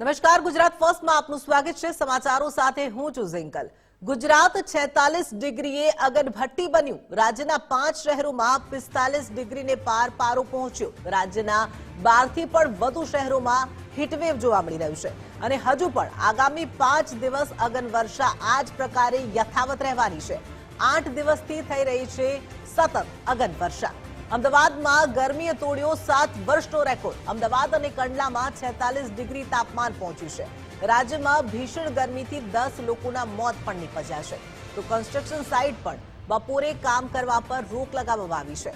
નમસ્કાર, ગુજરાત ફર્સ્ટમાં આપનું સ્વાગત છે. સમાચારો સાથે હું છું ઝિંકલ. ગુજરાત 46 ડિગ્રીએ અગનભટ્ટી બન્યું. રાજ્યના પાંચ શહેરોમાં પિસ્તાલીસ ડિગ્રીને પાર પારો પહોંચ્યો. રાજ્યના બારથી પણ વધુ શહેરોમાં હીટવેવ જોવા મળી રહ્યું છે. અને હજુ પણ આગામી પાંચ દિવસ અગનવર્ષા આ જ પ્રકારે યથાવત રહેવાની છે. આઠ દિવસથી થઈ રહી છે સતત અગન વર્ષા અમદાવાદમાં ગરમીએ તોડ્યો સાત વર્ષનો રેકોર્ડ. અમદાવાદ અને કંડલામાં છેતાલીસ ડિગ્રી તાપમાન પહોંચ્યું છે. રાજ્યમાં ભીષણ ગરમીથી દસ લોકોના મોત પણ નીપજ્યા છે. તો કન્સ્ટ્રક્શન સાઇટ પણ બપોરે કામ કરવા પર રોક લગાવવામાં આવી છે.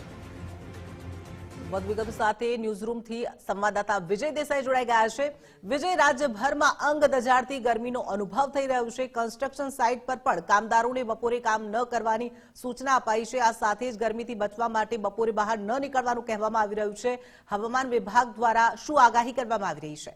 વધુ વિગતો સાથે ન્યૂઝરૂમથી સંવાદદાતા વિજય દેસાઈ જોડાઈ ગયા છે. વિજય, રાજ્યભરમાં અંગ દજાડતી ગરમીનો અનુભવ થઈ રહ્યો છે. કન્સ્ટ્રક્શન સાઇટ પર પણ કામદારોને બપોરે કામ ન કરવાની સૂચના અપાઈ છે. આ સાથે જ ગરમીથી બચવા માટે બપોરે બહાર ન નીકળવાનું કહેવામાં આવી રહ્યું છે. હવામાન વિભાગ દ્વારા શું આગાહી કરવામાં આવી રહી છે?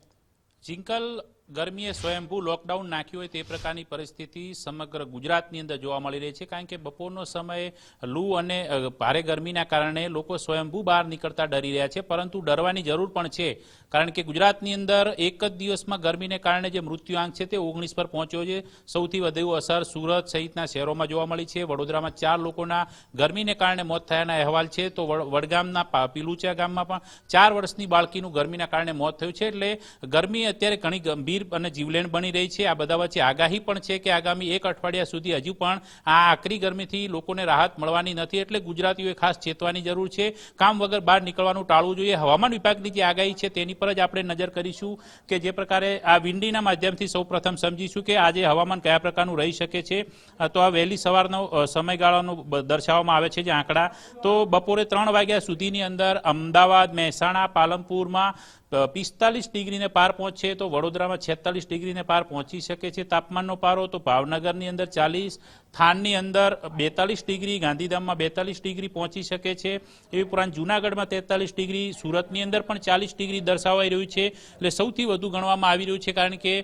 ચિંકલ ગરમીએ સ્વયંભૂ લોકડાઉન નાખ્યું હોય તે પ્રકારની પરિસ્થિતિ સમગ્ર ગુજરાતની અંદર જોવા મળી રહી છે. કારણ કે બપોરનો સમય લૂ અને ભારે ગરમીના કારણે લોકો સ્વયંભૂ બહાર નીકળતા ડરી રહ્યા છે. પરંતુ ડરવાની જરૂર પણ છે. કારણ કે ગુજરાતની અંદર એક જ દિવસમાં ગરમીને કારણે જે મૃત્યુઆંક છે તે ઓગણીસ પર પહોંચ્યો છે. સૌથી વધુ અસર સુરત સહિતના શહેરોમાં જોવા મળી છે. વડોદરામાં ચાર લોકોના ગરમીને કારણે મોત થયાના અહેવાલ છે. તો વડ- વડગામના પીલુચા ગામમાં પણ ચાર વર્ષની બાળકીનું ગરમીના કારણે મોત થયું છે. એટલે ગરમી અત્યારે ઘણી ગંભીર અને જીવલેણ બની રહી છે. આ બધા વચ્ચે આગાહી પણ છે કે આગામી એક અઠવાડિયા સુધી હજુ પણ આ આકરી ગરમીથી લોકોને રાહત મળવાની નથી એટલે ગુજરાતીઓએ ખાસ ચેતવાની જરૂર છે. કામ વગર બહાર નીકળવાનું ટાળવું જોઈએ. હવામાન વિભાગની જે આગાહી છે તેની પર જ આપણે નજર કરીશું કે જે પ્રકારે આ વિંડીના માધ્યમથી સૌ સમજીશું કે આજે હવામાન કયા પ્રકારનું રહી શકે છે. તો આ વહેલી સવારનો સમયગાળાનો દર્શાવવામાં આવે છે જે આંકડા. તો બપોરે ત્રણ વાગ્યા સુધીની અંદર અમદાવાદ, મહેસાણા, પાલનપુરમાં પિસ્તાલીસ ડિગ્રીને પાર પહોંચે તો વડોદરામાં છેતાલીસ ડિગ્રીને પાર પહોંચી શકે છે. તાપમાનનો પારો તો ભાવનગરની અંદર ચાલીસ, થાનની અંદર બેતાલીસ ડિગ્રી, ગાંધીધામમાં બેતાલીસ ડિગ્રી પહોંચી શકે છે. એ ઉપરાંત જૂનાગઢમાં તેતાલીસ ડિગ્રી, સુરતની અંદર પણ ચાલીસ ડિગ્રી દર્શાવાઈ રહ્યું છે. એટલે સૌથી વધુ ગણવામાં આવી રહ્યું છે કારણ કે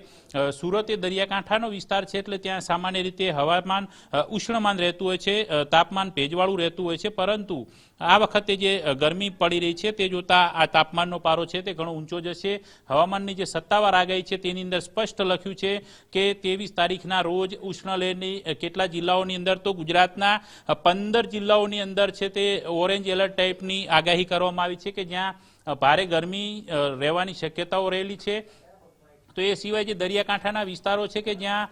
સુરત એ દરિયાકાંઠાનો વિસ્તાર છે એટલે ત્યાં સામાન્ય રીતે હવામાન ઉષ્ણમાન રહેતું હોય છે તાપમાન ભેજવાળું રહેતું હોય છે. પરંતુ આ વખતે જે ગરમી પડી રહી છે તે જોતા આ તાપમાનનો પારો છે તે ઘણો ઊંચો જશે. હવામાનની જે સત્તાવાર આગાહી છે તેની અંદર સ્પષ્ટ લખ્યું છે કે ત્રેવીસ તારીખના રોજ ઉષ્ણલહેરની અ, કેટલા જિલ્લાઓની અંદર તો ગુજરાતના પંદર જિલ્લાઓની અંદર છે તે ઓરેન્જ એલર્ટ ટાઈપની આગાહી કરવામાં આવી છે કે જ્યાં ભારે ગરમી રહેવાની શક્યતાઓ રહેલી છે. તો એ સિવાય જે દરિયાકાંઠાના વિસ્તારો છે કે જ્યાં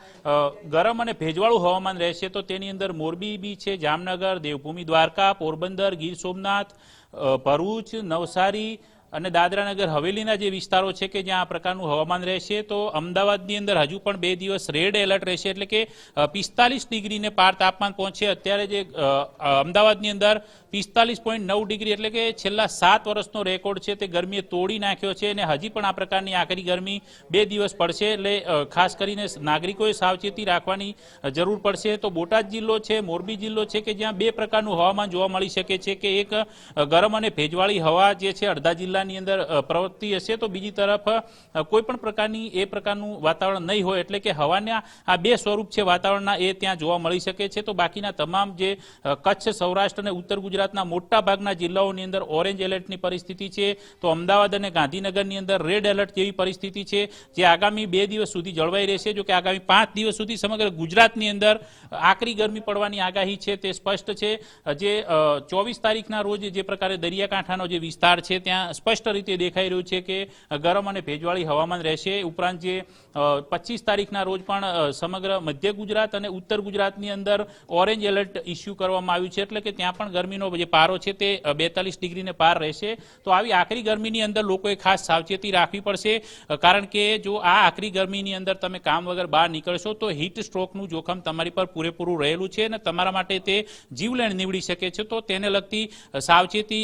ગરમ અને ભેજવાળું હવામાન રહેશે, તો તેની અંદર મોરબી બી છે, જામનગર, દેવભૂમિ, દ્વારકા, પોરબંદર, ગીર સોમનાથ ભરૂચ, નવસારી અને દાદરાનગર હવેલીના જે વિસ્તારો છે કે જ્યાં આ પ્રકારનું હવામાન રહેશે, તો અમદાવાદની અંદર હજુ પણ બે દિવસ રેડ એલર્ટ રહેશે, એટલે કે પિસ્તાલીસ ડિગ્રીને પાર તાપમાન પહોંચે. અત્યારે જે અમદાવાદની અંદર પિસ્તાલીસ પોઈન્ટ નવ ડિગ્રી, એટલે કે છેલ્લા સાત વર્ષનો રેકોર્ડ છે, તે ગરમીએ તોડી નાખ્યો છે, અને હજી પણ આ પ્રકારની આકરી ગરમી બે દિવસ પડશે, એટલે ખાસ કરીને નાગરિકોએ સાવચેતી રાખવાની જરૂર પડશે. તો બોટાદ જિલ્લો છે, મોરબી જિલ્લો છે કે જ્યાં બે પ્રકારનું હવામાન જોવા મળી શકે છે, કે એક ગરમ અને ભેજવાળી હવા જે છે અડધા જિલ્લાની અંદર પ્રવૃત્તિ હશે તો બીજી તરફ કોઈ પણ પ્રકારની એ પ્રકારનું વાતાવરણ નહીં હોય એટલે કે હવાના આ બે સ્વરૂપ છે વાતાવરણના, એ ત્યાં જોવા મળી શકે છે. તો બાકીના તમામ જે કચ્છ, સૌરાષ્ટ્ર અને ઉત્તર ગુજરાતના મોટા ભાગના જિલ્લાઓની અંદર ઓરેન્જ એલર્ટની પરિસ્થિતિ છે. તો અમદાવાદ અને ગાંધીનગરની અંદર રેડ એલર્ટ જેવી પરિસ્થિતિ છે, જે આગામી બે દિવસ સુધી જળવાઈ રહેશે. જો કે આગામી પાંચ દિવસ સુધી સમગ્ર ગુજરાતની અંદર આકરી ગરમી પડવાની આગાહી છે, તે સ્પષ્ટ છે. જે ચોવીસ તારીખના રોજ જે પ્રકારે દરિયાકાંઠાનો જે વિસ્તાર છે, ત્યાં સ્પષ્ટ રીતે દેખાઈ રહ્યું છે કે ગરમ અને ભેજવાળી હવામાન રહેશે. ઉપરાંત જે પચીસ તારીખના રોજ પણ સમગ્ર મધ્ય ગુજરાત અને ઉત્તર ગુજરાતની અંદર ઓરેન્જ એલર્ટ ઇસ્યુ કરવામાં આવ્યું છે. એટલે કે ત્યાં પણ ગરમીનો જે પારો છે તે બેતાલીસ ડિગ્રીને પાર રહેશે. તો આવી આકરી ગરમીની અંદર લોકોએ ખાસ સાવચેતી રાખવી પડશે. કારણ કે જો આ આકરી ગરમીની અંદર તમે કામ વગર બહાર નીકળશો, તો હીટ સ્ટ્રોકનું જોખમ તમારી પર પૂરેપૂરું રહેલું છે અને તમારા માટે તે જીવલેણ નીવડી શકે છે. તો તેને લગતી સાવચેતી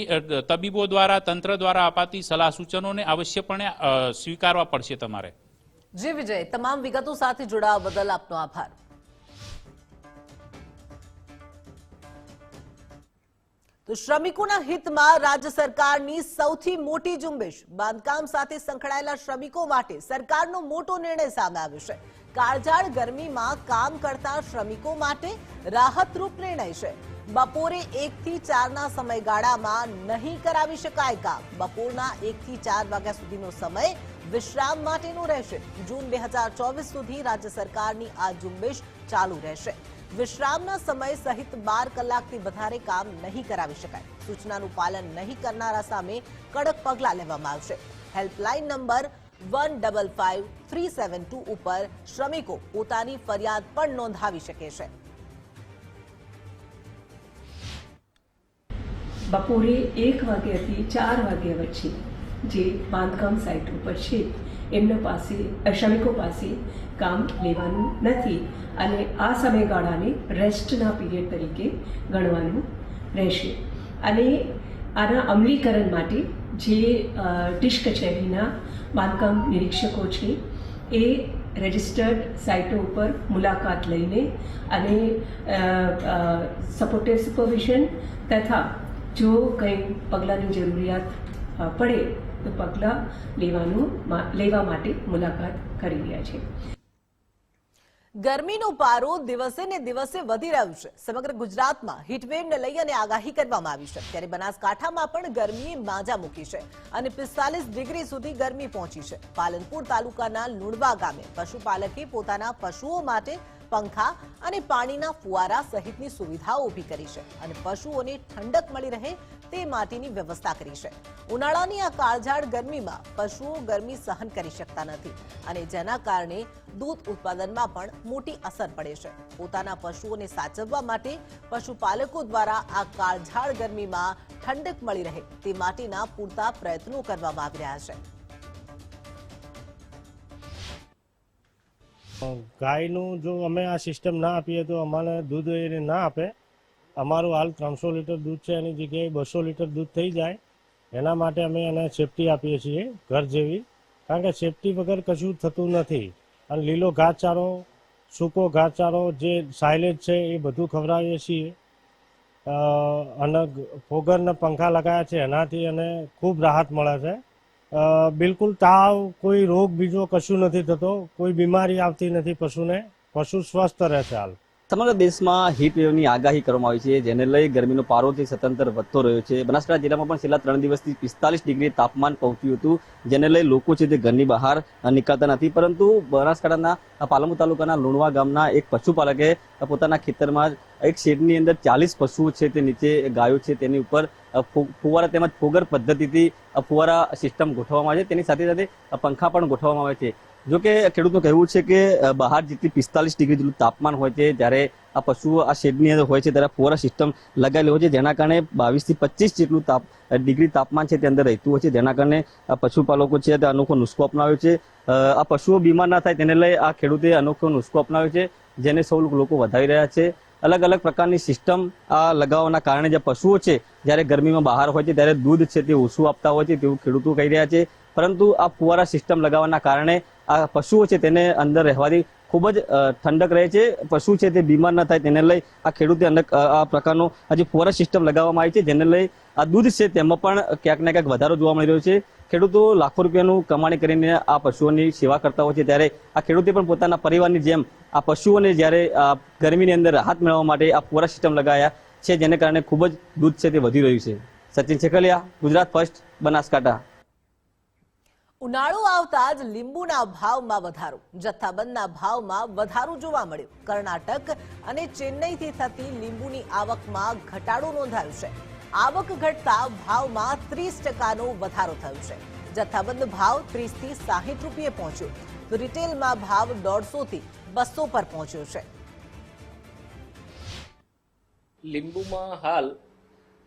તબીબો દ્વારા, તંત્ર દ્વારા અપાતી સલાહ સૂચનોને અવશ્યપણે સ્વીકારવા પડશે તમારે. જી, વિજય, તમામ વિગતો સાથે જોડાવા બદલ આપનો આભાર. શ્રમિકોના હિતમાં રાજ્ય સરકારની સૌથી મોટી ઝુંબેશ, બાંધકામ સાથે સંકળાયેલા શ્રમિકો માટે સરકારનો મોટો નિર્ણય સામે આવ્યો છે. કાળઝાળ ગરમીમાં કામ કરતા શ્રમિકો માટે રાહતરૂપ નિર્ણય છે. બપોરે એક થી ચારના સમયગાળામાં નહીં કરાવી શકાય કામ. બપોરના એક થી ચાર વાગ્યા સુધીનો સમય વિશ્રામ માટેનું રહેશે. જૂન બે હજાર ચોવીસ સુધી રાજ્ય સરકારની આ ઝુંબેશ ચાલુ રહેશે. વિશ્રામના સમય સહિત બાર કલાકથી વધારે કામ નહીં કરાવી શકાય. સૂચનાનું પાલન નહીં કરનારા સામે કડક પગલાં લેવામાં આવશે. Helpline number one double five three seven two ઉપર શ્રમિકો પોતાની ફરિયાદ પણ નોંધાવી શકે છે. બપોરે એક વાગ્યાથી ચાર વાગ્યા વચ્ચે જે બાંધકામ સાઇટ ઉપર છે, એમના પાસે શ્રમિકો પાસે કામ લેવાનું નથી અને આ સમયગાળાને રેસ્ટના પીરિયડ તરીકે ગણવાનું રહેશે. અને આના અમલીકરણ માટે જે ડિશ કચેરીના બાંધકામ નિરીક્ષકો છે, એ રજિસ્ટર્ડ સાઇટો ઉપર મુલાકાત લઈને અને સપોર્ટિવ સુપરવિઝન તથા જો કંઈ પગલાંની જરૂરિયાત પડે, તો પગલાં લેવાનું લેવા માટે મુલાકાત કરી રહ્યા છે. ગરમીનો પારો દિવસે ને દિવસે વધી રહ્યું છે. સમગ્ર ગુજરાતમાં હીટવેવને લઈ અને આગાહી કરવામાં આવી છે. ત્યારે બનાસકાંઠામાં પણ ગરમીએ માજા મૂકી છે અને પિસ્તાલીસ ડિગ્રી સુધી ગરમી પહોંચી છે. પાલનપુર તાલુકાના લુણવા ગામે પશુપાલકે પોતાના પશુઓ માટે પંખા અને પાણીના ફુવારા સહિતની સુવિધાઓ ઊભી કરી છે અને પશુઓને ઠંડક મળી રહે તે માટેની વ્યવસ્થા કરી છે. ઉનાળાની આ કાળઝાળ ગરમીમાં પશુઓ ગરમી સહન કરી શકતા નથી અને જેના કારણે દૂધ ઉત્પાદનમાં પણ મોટી અસર પડે છે. પોતાના પશુઓને સાચવવા માટે પશુપાલકો દ્વારા આ કાળઝાળ ગરમીમાં ઠંડક મળી રહે તે માટેના પૂરતા પ્રયત્નો કરવામાં આવી રહ્યા છે. ગાયનું જો અમે આ સિસ્ટમ ના આપીએ તો અમારે દૂધ એને ના આપે. અમારું હાલ ત્રણસો લીટર દૂધ છે, એની જગ્યાએ બસો લીટર દૂધ થઈ જાય. એના માટે અમે એને સેફટી આપીએ છીએ, ઘર જેવી. કારણ કે સેફટી વગર કશું થતું નથી. અને લીલો ઘાસચારો, સૂકો ઘાસચારો, જે સાયલેજ છે, એ બધું ખવડાવીએ છીએ. અને ફોગરના પંખા લગાવ્યા છે, એનાથી એને ખૂબ રાહત મળે છે. બિલકુલ તાવ, કોઈ રોગ બીજો કશું નથી થતો. કોઈ બીમારી આવતી નથી પશુને. પશુ સ્વસ્થ રહેશે હાલ. સમગ્ર દેશમાં હીટ વેવની આગાહી કરવામાં આવી છે, જેને લઈ ગરમીનો પારો તે સતંતર વધતો રહ્યો છે. બનાસકાંઠા જિલ્લામાં પણ છેલ્લા ત્રણ દિવસથી પિસ્તાલીસ ડિગ્રી તાપમાન પહોંચ્યું હતું, જેને લઈ લોકો છે તે ઘરની બહાર નીકળતા નથી. પરંતુ બનાસકાંઠાના પાલમુ તાલુકાના લુણવા ગામના એક પશુપાલકે પોતાના ખેતરમાં એક શેડની અંદર ચાલીસ પશુઓ છે તે નીચે ગાયો છે તેની ઉપર ફુવારા તેમજ ફોગર પદ્ધતિથી ફુવારા સિસ્ટમ ગોઠવવામાં આવે છે. તેની સાથે સાથે પંખા પણ ગોઠવવામાં આવે છે. જો કે ખેડૂતનું કહેવું છે કે બહાર જેટલી પિસ્તાલીસ ડિગ્રી જેટલું તાપમાન હોય છે, જ્યારે આ પશુઓ આ શેડની અંદર હોય છે, ત્યારે ફુવારા સિસ્ટમ લગાવેલી હોય છે, જેના કારણે બાવીસથી પચીસ જેટલું તાપ ડિગ્રી તાપમાન છે તે અંદર રહેતું હોય છે, જેના કારણે આ પશુપાલકો છે તે અનોખો નુસ્ખો અપનાવ્યો છે. આ પશુઓ બીમાર ના થાય તેને લઈ આ ખેડૂતે અનોખો નુસ્ખો અપનાવ્યો છે, જેને સૌ લોકો વધાવી રહ્યા છે. અલગ અલગ પ્રકારની સિસ્ટમ આ લગાવવાના કારણે જે પશુઓ છે, જ્યારે ગરમીમાં બહાર હોય છે, ત્યારે દૂધ છે તે ઓછું આપતા હોય છે તેવું ખેડૂતો કહી રહ્યા છે. પરંતુ આ ફુવારા સિસ્ટમ લગાવવાના કારણે આ પશુઓ છે તેને અંદર રહેવાથી ખૂબ જ ઠંડક રહે છે. પશુ છે તે બીમાર ન થાય તેને લઈ આ ખેડૂતે અનેક આ પ્રકારનો હજી ફુવારા સિસ્ટમ લગાવવામાં આવી છે જેને લઈ આ દૂધ છે તેમાં પણ ક્યાંક ને ક્યાંક વધારો જોવા મળી રહ્યો છે. ખેડૂતો લાખો રૂપિયાનું કમાણી કરીને આ પશુઓની સેવા કરતા હોય છે ત્યારે આ ખેડૂતે પણ પોતાના પરિવારની જેમ આ પશુઓને જ્યારે ગરમીની અંદર રાહત મેળવવા માટે આ ફુવારા સિસ્ટમ લગાવ્યા છે જેને કારણે ખૂબ જ દૂધ છે તે વધી રહ્યું છે. સચિન છેકલિયા, ગુજરાત ફર્સ્ટ બનાસકાંઠા. ઉનાળો આવતા જ લીંબુના ભાવમાં વધારો. જથ્થાબંધના ભાવમાં વધારો જોવા મળ્યો. કર્ણાટક અને ચેન્નઈથી થતી લીંબુની આવકમાં ઘટાડો નોંધાયો છે. આવક ઘટતા ભાવમાં ત્રીસ ટકાનો વધારો થયો છે. જથ્થાબંધ ભાવ ત્રીસથી સાહીઠ રૂપિયે પહોંચ્યો. રિટેલમાં ભાવ દોઢસોથી બસો પર પહોંચ્યો છે. લીંબુમાં હાલ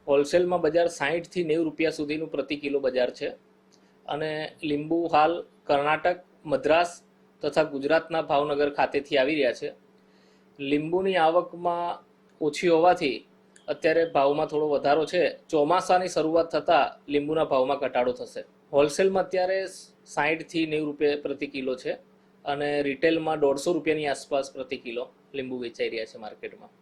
હોલસેલમાં બજાર સાહીઠથી નેવું રૂપિયા સુધીનું પ્રતિ કિલો બજાર છે. અને લીંબુ હાલ કર્ણાટક, મદ્રાસ તથા ગુજરાતના ભાવનગર ખાતેથી આવી રહ્યા છે. લીંબુની આવકમાં ઓછી હોવાથી અત્યારે ભાવમાં થોડો વધારો છે. ચોમાસાની શરૂઆત થતાં લીંબુના ભાવમાં ઘટાડો થશે. હોલસેલમાં અત્યારે સાહીઠથી નેવું રૂપિયા પ્રતિ કિલો છે અને રિટેલમાં દોઢસો રૂપિયાની આસપાસ પ્રતિ કિલો લીંબુ વેચાઈ રહ્યા છે માર્કેટમાં.